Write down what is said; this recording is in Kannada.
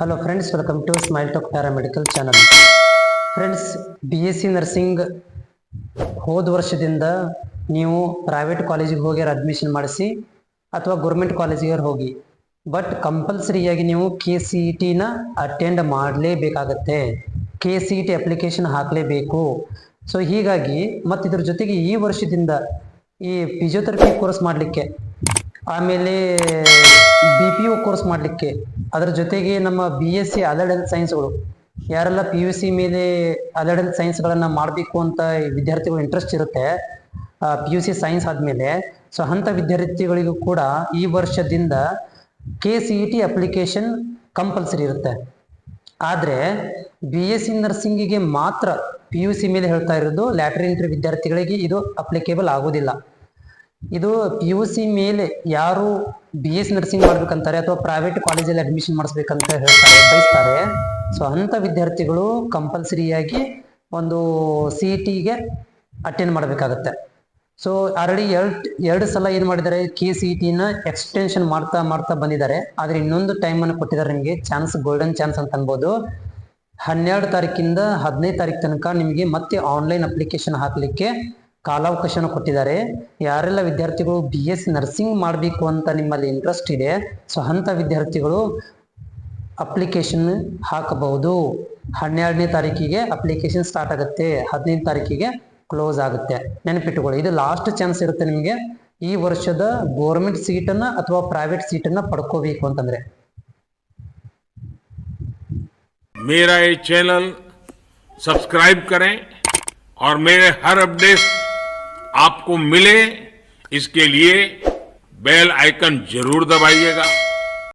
Hello friends welcome to smile talk paramedical channel friends B S C nursing ಹೋದ ವರ್ಷದಿಂದ ನೀವು ಪ್ರೈವೇಟ್ ಕಾಲೇಜಿಗೆ ಹೋಗಿ ಅಡ್ಮಿಷನ್ ಮಾಡಿಸಿ ಅಥವಾ ಗೌರ್ಮೆಂಟ್ ಕಾಲೇಜಿಗೆ ಹೋಗಿ. ಬಟ್ ಕಂಪಲ್ಸರಿಯಾಗಿ ನೀವು ಕೆ ಸಿ ಇ ಟಿನ attend ಮಾಡಲೇಬೇಕಾಗತ್ತೆ. K C E T application ಹಾಕಲೇಬೇಕು. So ಹೀಗಾಗಿ ಮತ್ತು ಇದ್ರ ಜೊತೆಗೆ ಈ ವರ್ಷದಿಂದ ಈ ಫಿಸಿಯೋಥೆರಪಿ ಕೋರ್ಸ್ ಮಾಡಲಿಕ್ಕೆ ಆಮೇಲೆ ಬಿ ಪಿ ಯು ಕೋರ್ಸ್ ಮಾಡಲಿಕ್ಕೆ. ಅದರ ಜೊತೆಗೆ ನಮ್ಮ B S C allied health ಸೈನ್ಸ್ಗಳು ಯಾರೆಲ್ಲ ಪಿ ಯು ಸಿ ಮೇಲೆ ಅಲರ್ಡ್ ಹೆಲ್ತ್ ಸೈನ್ಸ್ಗಳನ್ನು ಮಾಡಬೇಕು ಅಂತ ವಿದ್ಯಾರ್ಥಿಗಳು ಇಂಟ್ರೆಸ್ಟ್ ಇರುತ್ತೆ ಪಿ ಯು ಸಿ ಸೈನ್ಸ್ ಆದಮೇಲೆ. ಸೊ ಅಂಥ ವಿದ್ಯಾರ್ಥಿಗಳಿಗೂ ಕೂಡ ಈ ವರ್ಷದಿಂದ K C E T application compulsory ಇರುತ್ತೆ. ಆದರೆ ಬಿ ಎಸ್ ಸಿ ನರ್ಸಿಂಗಿಗೆ ಮಾತ್ರ ಪಿ ಯು ಸಿ ಮೇಲೆ ಹೇಳ್ತಾ ಇರೋದು ಲ್ಯಾಟ್ರಿ ಎಂಟ್ರಿ ವಿದ್ಯಾರ್ಥಿಗಳಿಗೆ ಇದು ಅಪ್ಲಿಕೇಬಲ್ ಆಗೋದಿಲ್ಲ. ಇದು ಪಿ ಯು ಸಿ ಮೇಲೆ ಯಾರು ಬಿ ಎಸ್ ನರ್ಸಿಂಗ್ ಮಾಡ್ಬೇಕಂತಾರೆ ಅಥವಾ ಪ್ರೈವೇಟ್ ಕಾಲೇಜಲ್ಲಿ ಅಡ್ಮಿಷನ್ ಮಾಡಿಸ್ಬೇಕಂತ ಹೇಳ್ತಾರೆ, ಬಯಸ್ತಾರೆ. ಸೊ ಅಂಥ ವಿದ್ಯಾರ್ಥಿಗಳು ಕಂಪಲ್ಸರಿಯಾಗಿ ಒಂದು ಸಿ ಇ ಟಿಗೆ ಅಟೆಂಡ್ ಮಾಡಬೇಕಾಗತ್ತೆ. ಸೊ ಆಲ್ರೆಡಿ ಎರಡು ಎರಡು ಸಲ ಏನು ಮಾಡಿದ್ದಾರೆ ಕೆ ಸಿ ಇ ಟಿನ ಎಕ್ಸ್ಟೆನ್ಷನ್ ಮಾಡ್ತಾ ಮಾಡ್ತಾ ಬಂದಿದ್ದಾರೆ. ಆದರೆ ಇನ್ನೊಂದು ಟೈಮನ್ನು ಕೊಟ್ಟಿದ್ದಾರೆ ನಿಮಗೆ ಚಾನ್ಸ್ ಗೋಲ್ಡನ್ ಚಾನ್ಸ್ ಅಂತ ಅನ್ಬೋದು. ಹನ್ನೆರಡು ತಾರೀಕಿಂದ ಹದಿನೈದು ತಾರೀಕು ತನಕ ನಿಮಗೆ ಮತ್ತೆ ಆನ್ಲೈನ್ ಅಪ್ಲಿಕೇಶನ್ ಹಾಕಲಿಕ್ಕೆ ಕಾಲಾವಕಾಶನ ಕೊಟ್ಟಿದ್ದಾರೆ ಯಾರೆಲ್ಲ ವಿದ್ಯಾರ್ಥಿಗಳು ಬಿ ಎಸ್ ನರ್ಸಿಂಗ್ ಮಾಡಬೇಕು ಅಂತ ನಿಮ್ಮಲ್ಲಿ ಇಂಟ್ರೆಸ್ಟ್ ಇದೆ ಸೊ ಅಂಥ ವಿದ್ಯಾರ್ಥಿಗಳು ಅಪ್ಲಿಕೇಶನ್ ಹಾಕಬಹುದು ಹನ್ನೆರಡನೇ ತಾರೀಕಿಗೆ ಅಪ್ಲಿಕೇಶನ್ ಸ್ಟಾರ್ಟ್ ಆಗುತ್ತೆ ಹದಿನೈದು ತಾರೀಕಿಗೆ ಕ್ಲೋಸ್ ಆಗುತ್ತೆ ನೆನಪಿಟ್ಟುಕೊಳ್ಳಿ ಇದು ಲಾಸ್ಟ್ ಚಾನ್ಸ್ ಇರುತ್ತೆ ನಿಮಗೆ ಈ ವರ್ಷದ ಗೋರ್ಮೆಂಟ್ ಸೀಟನ್ನು ಅಥವಾ ಪ್ರೈವೇಟ್ ಸೀಟನ್ನು ಪಡ್ಕೋಬೇಕು ಅಂತಂದ್ರೆ मेरा ये चैनल सब्सक्राइब करें और मेरे हर अपडेट आपको मिले इसके लिए बेल आइकन ज़रूर दबाइएगा।